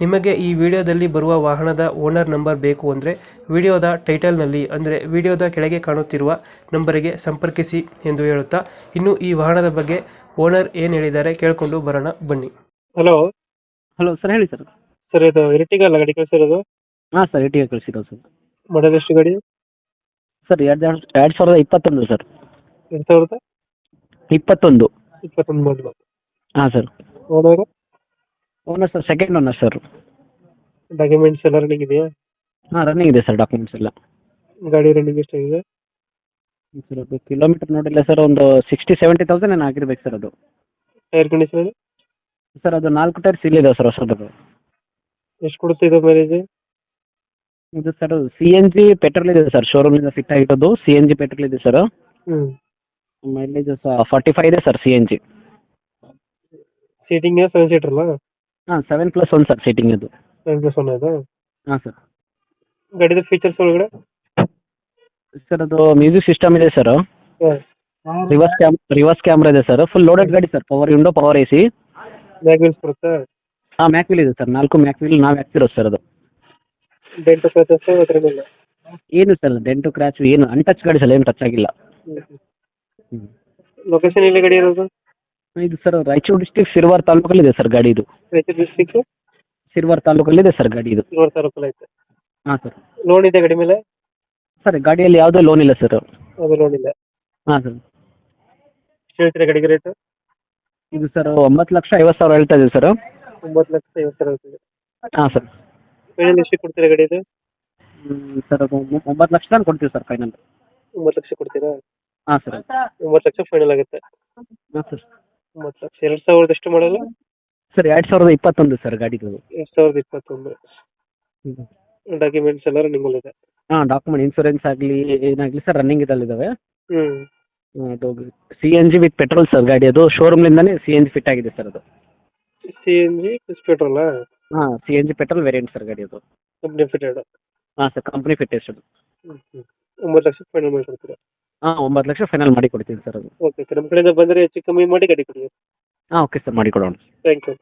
ನಿಮಗೆ ಈ ವಿಡಿಯೋದಲ್ಲಿ ಬರುವ ವಾಹನದ ಓನರ್ ನಂಬರ್ ಬೇಕು ಅಂದರೆ ವಿಡಿಯೋದ ಟೈಟಲ್ನಲ್ಲಿ ಅಂದರೆ ವಿಡಿಯೋದ ಕೆಳಗೆ ಕಾಣುತ್ತಿರುವ ನಂಬರಿಗೆ ಸಂಪರ್ಕಿಸಿ ಎಂದು ಹೇಳುತ್ತಾ ಇನ್ನು ಈ ವಾಹನದ ಬಗ್ಗೆ ಓನರ್ ಏನು ಹೇಳಿದ್ದಾರೆ ಕೇಳಿಕೊಂಡು ಬರೋಣ ಬನ್ನಿ. ಹಲೋ. ಹಲೋ ಸರ್ ಹೇಳಿ ಸರ್. ಸರ್ ಇದು ಇರಟಿಗ ಅಲ್ಲ ಗಾಡಿ ಕಳಿಸಿರೋದು? ಹಾಂ ಸರ್ ಇಟಿಗೆ ಕಳಿಸಿರೋದು ಸರ್. ಮಾಡಲ್ ಎಷ್ಟು ಗಾಡಿ? ಸರ್ ಎರಡು ಎರಡು ಸಾವಿರದ ಇಪ್ಪತ್ತೊಂದು ಸರ್. ಎರಡು ಸಾವಿರದ? ಇಪ್ಪತ್ತೊಂದು. ಇಪ್ಪತ್ತೊಂದು ಮಾಡಲು ಹಾಂ sir. Owner owner sir second owner sir documents ಎಲ್ಲ ರನ್ನಿಂಗ್ ಇದೆಯಾ? ಹಾಂ ರನ್ನಿಂಗ್ ಇದೆ ಸರ್ ಡಾಕ್ಯುಮೆಂಟ್ಸ್ ಎಲ್ಲ. ಗಾಡಿ ರನ್ನಿಂಗ್ ಎಷ್ಟಾಗಿದೆ ಸರ್ ಅದು ಕಿಲೋಮೀಟರ್ ನೋಡಿಲ್ಲ ಸರ್ ಒಂದು ಸಿಕ್ಸ್ಟಿ ಸೆವೆಂಟಿ ತೌಸಂಡ್ ಏನು ಆಗಿರ್ಬೇಕು ಸರ್ ಅದು. ಟೈರ್ ಕಂಡೀಷನ್ ಸರ್ ಅದು ನಾಲ್ಕು ಟೈರ್ ಸೀಲ್ ಇದೆ ಸರ್ ಹೊಸದು. ಎಷ್ಟು ಕೊಡುತ್ತೆ ಇದು ಮೈಲೇಜ್ ಇದು sir C N G petrol ಇದೆ ಸರ್ ಶೋರೂಮಿಂದ ಫಿಟ್ ಆಗಿರೋದು ಸಿ ಎನ್ ಜಿ ಪೆಟ್ರೋಲ್ ಇದೆ ಸರ್ ಹ್ಞೂ ಮೈಲೇಜ್ ಫಾರ್ಟಿ ಫೈವ್ ಇದೆ sir C N G seating seven seater ಅಲ್ಲ? ಹಾಂ seven plus one sir seating ಅದು. ಸೆವೆನ್ ಪ್ಲಸ್ ಒನ್ ಅದು? ಹಾಂ ಸರ್ ಗಾಡಿದ ಫೀಚರ್ಸ್ ಒಳಗಡೆ? ಸರ್ ಅದು ಮ್ಯೂಸಿಕ್ ಸಿಸ್ಟಮ್ ಇದೆ sir reverse cam reverse camera ಇದೆ ಸರ್ ಫುಲ್ ಲೋಡೆಡ್ ಗಾಡಿ sir power window power A C bag wheels ಬರುತ್ತೆ? ಹಾಂ ಮ್ಯಾಕ್ ವೀಲ್ ಇದೆ ಸರ್ ನಾಲ್ಕು ಮ್ಯಾಕ್ವಿಲ್ ನಾವು ಹಾಕ್ತಿರೋದು ಸರ್ ಅದು. ಡೆಂಟ್ ಅದ್ರ ಮೇಲೆ ಏನು ಸರ್ ಡೆಂಟು ಕ್ರ್ಯಾಚ್ ಏನು? ಅನ್ಟಚ್ ಗಾಡಿ ಸರ್ ಏನು ಟಚ್ ಆಗಿಲ್ಲ. ಲೊಕೇಶನ್ ಎಲ್ಲಿ ಗಾಡಿ ಇರೋದು? ಇದು ಸರ್ ರಾಯಚೂರು ಡಿಸ್ಟಿಕ್ ಸಿರ್ವಾರ್ ತಾಲೂಕಲ್ಲಿದೆ ಸರ್ ಗಾಡಿ ಇದು ರಾಯಚೂರು ಡಿಸ್ಟಿಕ್ ಸಿರ್ವಾರ್ ತಾಲೂಕಲ್ಲಿದೆ ಸರ್ ಗಾಡಿ ಇದು ಸಿರ್ವಾರ್ ತಾಲೂಕಲ್ಲಿ ಐತೆ. ಹಾಂ ಸರ್. ಲೋನ್ ಇದೆ ಗಾಡಿ ಮೇಲೆ? ಸರ್ ಗಾಡಿಯಲ್ಲಿ ಯಾವುದೇ ಲೋನ್ ಇಲ್ಲ ಸರ್. ಅದು ಲೋನ್ ಇಲ್ಲ. ಹಾಂ ಸರ್. ಎಷ್ಟು ಹೇಳ್ತೀರಾ ಗಾಡಿಗೆ ರೇಟ್ ಇದು ಸರ್ ಒಂಬತ್ತು ಲಕ್ಷ ಐವತ್ತು ಸಾವಿರ ಹೇಳ್ತಾ ಇದೆ ಸರ್. ಒಂಬತ್ತು ಲಕ್ಷ ಐವತ್ತು ಸಾವಿರ ಆಗ್ತದೆ ಹಾಂ ಸರ್. ಫೈನಲ್ ಎಷ್ಟು ಕೊಡ್ತೀರಾ ಗಾಡಿ ಇದು? ಸರ್ ಒಂಬತ್ತು ಲಕ್ಷ ತನಕ ಕೊಡ್ತೀವಿ ಸರ್ ಫೈನಲ್ ಒಂಬತ್ತು ಲಕ್ಷ ಕೊಡ್ತೀರಾ? ಹಾಂ ಸರ್. ಒಂಬತ್ತು ಲಕ್ಷ ಫೈನಲ್ ಆಗುತ್ತೆ. ಹಾಂ ಸರ್. ಒಂಬತ್ತು ಲಕ್ಷ. ಎರಡು ಸಾವಿರದ ಎಷ್ಟು ಮಾಡಲ್ಲ ಸರ್ ಎರಡು ಸಾವಿರದ ಇಪ್ಪತ್ತೊಂದು ಸರ್ ಗಾಡಿಗಳು. ಎರಡು ಸಾವಿರದ ಇಪ್ಪತ್ತೊಂದು. ಡಾಕ್ಯುಮೆಂಟ್ಸ್ ಎಲ್ಲ ರನ್ನಿಂಗ್ ಇದೆ ಹಾಂ ಡಾಕ್ಯುಮೆಂಟ್ ಇನ್ಸೂರೆನ್ಸ್ ಆಗಲಿ ಏನಾಗಲಿ ಸರ್ ರನ್ನಿಂಗ್ ಇದಲ್ಲಿದ್ದಾವೆ ಹ್ಞೂ ಅದು C N G with petrol sir ಗಾಡಿ ಅದು ಶೋರೂಮ್ಲಿಂದನೇ ಸಿ ಎನ್ ಜಿ ಫಿಟ್ ಆಗಿದೆ ಸರ್ ಅದು. ಸಿ ಎನ್ ಜಿ ಪ್ಲಸ್ ಪೆಟ್ರೋಲಾ ಹಾಂ C N G petrol variant sir ಗಾಡಿ ಅದು. ಕಂಪ್ನಿ ಫಿಟೆಡ್ ಹಾಂ ಸರ್ ಕಂಪ್ನಿ ಫಿಟ್ಟೆಸ್ಟ್ ಅದು. ಒಂಬತ್ತು ಲಕ್ಷ ಫೈನಲ್ ಮಾಡಿ ಕೊಡ್ತೀರಾ ಹಾಂ ಒಂಬತ್ತು ಲಕ್ಷ ಫೈನಲ್ ಮಾಡಿ ಕೊಡ್ತೀನಿ ಸರ್ ಅದು. ಓಕೆ ನಮ್ಮ ಕಡೆಯಿಂದ ಬಂದರೆ ಹೆಚ್ಚು ಕಮ್ಮಿ ಮಾಡಿ ಗಾಡಿ ಕೊಡಿ. ಹಾಂ ಓಕೆ ಸರ್ ಮಾಡಿ ಕೊಡೋಣ. Thank you